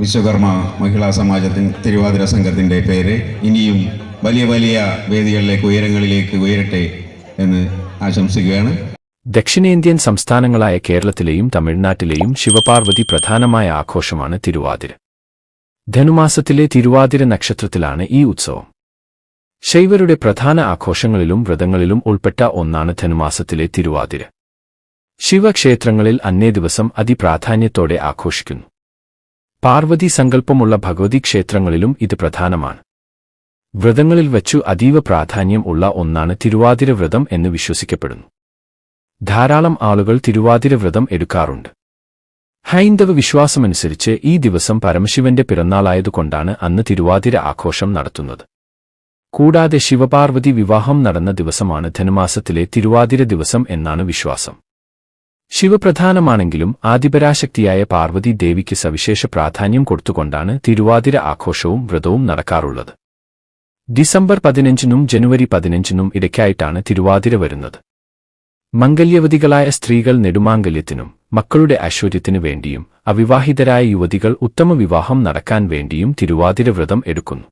വിശ്വകർമ്മ മഹിളാ സമാജത്തിൻ തിരുവാതിര സംഘത്തിന്റെ പേര് ഇനിയും വലിയ വലിയ വേദികളിലേക്ക് ഉയരങ്ങളിലേക്ക് ഉയരട്ടെ എന്ന് ആശംസിക്കുകയാണ്. ദക്ഷിണേന്ത്യൻ സംസ്ഥാനങ്ങളായ കേരളത്തിലെയും തമിഴ്നാട്ടിലെയും ശിവപാർവതി പ്രധാനമായ ആഘോഷമാണ് തിരുവാതിര. ധനുമാസത്തിലെ തിരുവാതിര നക്ഷത്രത്തിലാണ് ഈ ഉത്സവം. ശൈവരുടെ പ്രധാന ആഘോഷങ്ങളിലും വ്രതങ്ങളിലും ഉൾപ്പെട്ട ഒന്നാണ് ധനുമാസത്തിലെ തിരുവാതിര. ശിവക്ഷേത്രങ്ങളിൽ അന്നേ ദിവസം അതിപ്രാധാന്യത്തോടെ ആഘോഷിക്കുന്നു. പാർവതി സങ്കല്പമുള്ള ഭഗവതി ക്ഷേത്രങ്ങളിലും ഇത് പ്രധാനമാണ്. വ്രതങ്ങളിൽ വച്ചു അതീവ പ്രാധാന്യം ഉള്ള ഒന്നാണ് തിരുവാതിര വ്രതം എന്ന് വിശ്വസിക്കപ്പെടുന്നു. ധാരാളം ആളുകൾ തിരുവാതിര വ്രതം എടുക്കാറുണ്ട്. ഹൈന്ദവ വിശ്വാസമനുസരിച്ച് ഈ ദിവസം പരമശിവന്റെ പിറന്നാളായതുകൊണ്ടാണ് അന്ന് തിരുവാതിര ആഘോഷം നടത്തുന്നത്. കൂടാതെ ശിവപാർവതി വിവാഹം നടന്ന ദിവസമാണ് ധനുമാസത്തിലെ തിരുവാതിര ദിവസം എന്നാണ് വിശ്വാസം. ശിവപ്രധാനമാണെങ്കിലും ആദിപരാശക്തിയായ പാർവതി ദേവിക്ക് സവിശേഷ പ്രാധാന്യം കൊടുത്തുകൊണ്ടാണ് തിരുവാതിര ആഘോഷവും വ്രതവും നടക്കാറുള്ളത്. ഡിസംബർ പതിനഞ്ചിനും ജനുവരി പതിനഞ്ചിനും ഇടയ്ക്കായിട്ടാണ് തിരുവാതിര വരുന്നത്. മംഗല്യവതികളായ സ്ത്രീകൾ നെടുമാംഗല്യത്തിനും മക്കളുടെ ഐശ്വര്യത്തിനു വേണ്ടിയും അവിവാഹിതരായ യുവതികൾ ഉത്തമവിവാഹം നടക്കാൻ വേണ്ടിയും തിരുവാതിര വ്രതം എടുക്കുന്നു.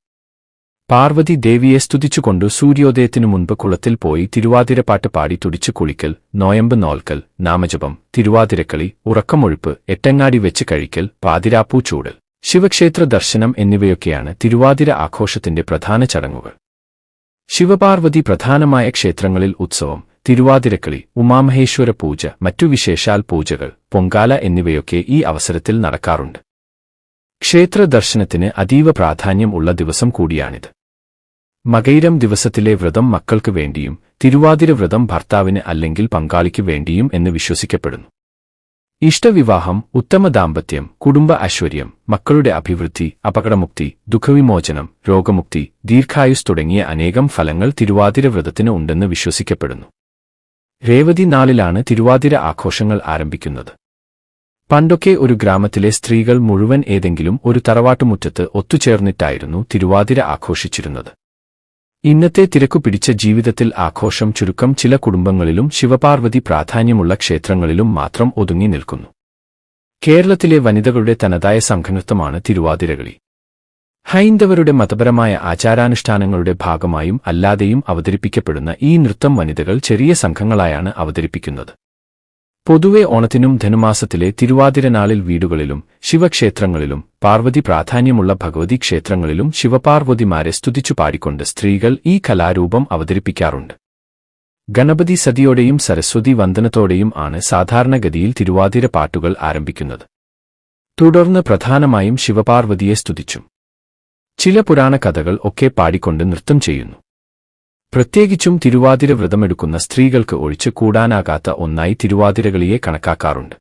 പാർവതി ദേവിയെ സ്തുതിച്ചുകൊണ്ടു സൂര്യോദയത്തിനു മുൻപ് കുളത്തിൽ പോയി തിരുവാതിരപ്പാട്ട് പാടി തുടിച്ചു കുളിക്കൽ നോയമ്പ് നോൽക്കൽ നാമജപം തിരുവാതിരക്കളി ഉറക്കമൊഴുപ്പ് എട്ടങ്ങാടി വെച്ച് കഴിക്കൽ പാതിരാപ്പൂ ചൂടൽ ശിവക്ഷേത്ര ദർശനം എന്നിവയൊക്കെയാണ് തിരുവാതിര ആഘോഷത്തിന്റെ പ്രധാന ചടങ്ങുകൾ. ശിവപാർവതി പ്രധാനമായ ക്ഷേത്രങ്ങളിൽ ഉത്സവം തിരുവാതിരക്കളി ഉമാമഹേശ്വര പൂജ മറ്റു വിശേഷാൽ പൂജകൾ പൊങ്കാല എന്നിവയൊക്കെ ഈ അവസരത്തിൽ നടക്കാറുണ്ട്. ക്ഷേത്ര ദർശനത്തിന് അതീവ പ്രാധാന്യം ഉള്ള ദിവസം കൂടിയാണിത്. മകൈരം ദിവസത്തിലെ വ്രതം മക്കൾക്ക് വേണ്ടിയും തിരുവാതിര വ്രതം ഭർത്താവിന് അല്ലെങ്കിൽ പങ്കാളിക്ക് വേണ്ടിയും എന്ന് വിശ്വസിക്കപ്പെടുന്നു. ഇഷ്ടവിവാഹം ഉത്തമ ദാമ്പത്യം കുടുംബ ഐശ്വര്യം മക്കളുടെ അഭിവൃദ്ധി അപകടമുക്തി ദുഃഖവിമോചനം രോഗമുക്തി ദീർഘായുസ് തുടങ്ങിയ അനേകം ഫലങ്ങൾ തിരുവാതിര വ്രതത്തിന് ഉണ്ടെന്ന് വിശ്വസിക്കപ്പെടുന്നു. രേവതി നാളിലാണ് തിരുവാതിര ആഘോഷങ്ങൾ ആരംഭിക്കുന്നത്. പണ്ടൊക്കെ ഒരു ഗ്രാമത്തിലെ സ്ത്രീകൾ മുഴുവൻ ഏതെങ്കിലും ഒരു തറവാട്ടുമുറ്റത്ത് ഒത്തുചേർന്നിട്ടായിരുന്നു തിരുവാതിര ആഘോഷിച്ചിരുന്നത്. ഇന്നത്തെ തിരക്കു പിടിച്ച ജീവിതത്തിൽ ആഘോഷം ചുരുക്കം ചില കുടുംബങ്ങളിലും ശിവപാർവതി പ്രാധാന്യമുള്ള ക്ഷേത്രങ്ങളിലും മാത്രം ഒതുങ്ങി നിൽക്കുന്നു. കേരളത്തിലെ വനിതകളുടെ തനതായ സംഘനൃത്തമാണ് തിരുവാതിരകളി. ഹൈന്ദവരുടെ മതപരമായ ആചാരാനുഷ്ഠാനങ്ങളുടെ ഭാഗമായും അല്ലാതെയും അവതരിപ്പിക്കപ്പെടുന്ന ഈ നൃത്തം വനിതകൾ ചെറിയ സംഘങ്ങളായാണ് അവതരിപ്പിക്കുന്നത്. പൊതുവെ ഓണത്തിനും ധനുമാസത്തിലെ തിരുവാതിരനാളിൽ വീടുകളിലും ശിവക്ഷേത്രങ്ങളിലും പാർവതി പ്രാധാന്യമുള്ള ഭഗവതി ക്ഷേത്രങ്ങളിലും ശിവപാർവതിമാരെ സ്തുതിച്ചു പാടിക്കൊണ്ട് സ്ത്രീകൾ ഈ കലാരൂപം അവതരിപ്പിക്കാറുണ്ട്. ഗണപതി സതിയോടെയും സരസ്വതി വന്ദനത്തോടെയും ആണ് സാധാരണഗതിയിൽ തിരുവാതിര പാട്ടുകൾ ആരംഭിക്കുന്നത്. തുടർന്ന് പ്രധാനമായും ശിവപാർവതിയെ സ്തുതിച്ചു. ചില പുരാണ കഥകൾ ഒക്കെ പാടിക്കൊണ്ട് നൃത്തം ചെയ്യുന്നു. പ്രത്യേകിച്ചും തിരുവാതിര വ്രതമെടുക്കുന്ന സ്ത്രീകൾക്ക് ഒഴിച്ചു കൂടാനാകാത്ത ഒന്നായി തിരുവാതിരകളിയെ കണക്കാക്കാറുണ്ട്.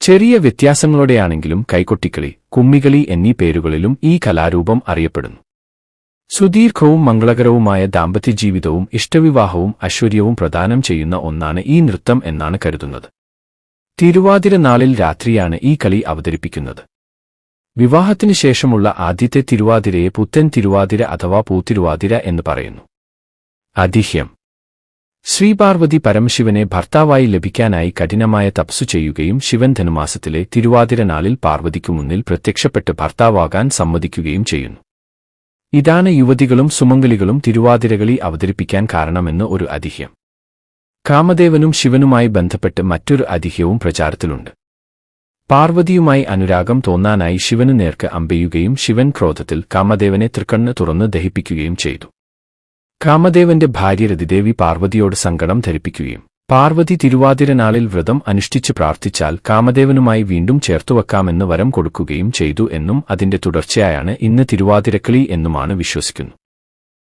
ചെറിയ വ്യത്യാസങ്ങളോടെയാണെങ്കിലും കൈകൊട്ടിക്കളി കുമ്മികളി എന്നീ പേരുകളിലും ഈ കലാരൂപം അറിയപ്പെടുന്നു. സുദീർഘവും മംഗളകരവുമായ ദാമ്പത്യജീവിതവും ഇഷ്ടവിവാഹവും ഐശ്വര്യവും പ്രദാനം ചെയ്യുന്ന ഒന്നാണ് ഈ നൃത്തം എന്നാണ് കരുതുന്നത്. തിരുവാതിര നാളിൽ രാത്രിയാണ് ഈ കളി അവതരിപ്പിക്കുന്നത്. വിവാഹത്തിനു ശേഷമുള്ള ആദ്യത്തെ തിരുവാതിരയെ പുത്തൻ തിരുവാതിര അഥവാ പൂത്തിരുവാതിര എന്ന് പറയുന്നു. അതിഹ്യം ശ്രീപാർവതി പരമശിവനെ ഭർത്താവായി ലഭിക്കാനായി കഠിനമായ തപസ്സു ചെയ്യുകയും ശിവൻ ധനുമാസത്തിലെ തിരുവാതിരനാളിൽ പാർവതിക്കു മുന്നിൽ പ്രത്യക്ഷപ്പെട്ട് ഭർത്താവാകാൻ സമ്മതിക്കുകയും ചെയ്യുന്നു. ഇതാണ് യുവതികളും സുമംഗലികളും തിരുവാതിരകളി അവതരിപ്പിക്കാൻ കാരണമെന്ന് ഒരു അതിഹ്യം കാമദേവനും ശിവനുമായി ബന്ധപ്പെട്ട് മറ്റൊരു അതിഹ്യവും പ്രചാരത്തിലുണ്ട്. പാർവതിയുമായി അനുരാഗം തോന്നാനായി ശിവനു നേർക്ക് അമ്പെയ്യുകയും ശിവൻ ക്രോധത്തിൽ കാമദേവനെ തൃക്കണ്ണ് തുറന്ന് ദഹിപ്പിക്കുകയും ചെയ്തു. കാമദേവന്റെ ഭാര്യ രതിദേവി പാർവതിയോട് സങ്കടം ധരിപ്പിക്കുകയും പാർവതി തിരുവാതിരനാളിൽ വ്രതം അനുഷ്ഠിച്ച് പ്രാർത്ഥിച്ചാൽ കാമദേവനുമായി വീണ്ടും ചേർത്തുവെക്കാമെന്ന് വരം കൊടുക്കുകയും ചെയ്തു എന്നും അതിന്റെ തുടർച്ചയായാണ് ഇന്ന് തിരുവാതിരക്കളി എന്നുമാണ് വിശ്വസിക്കുന്നു.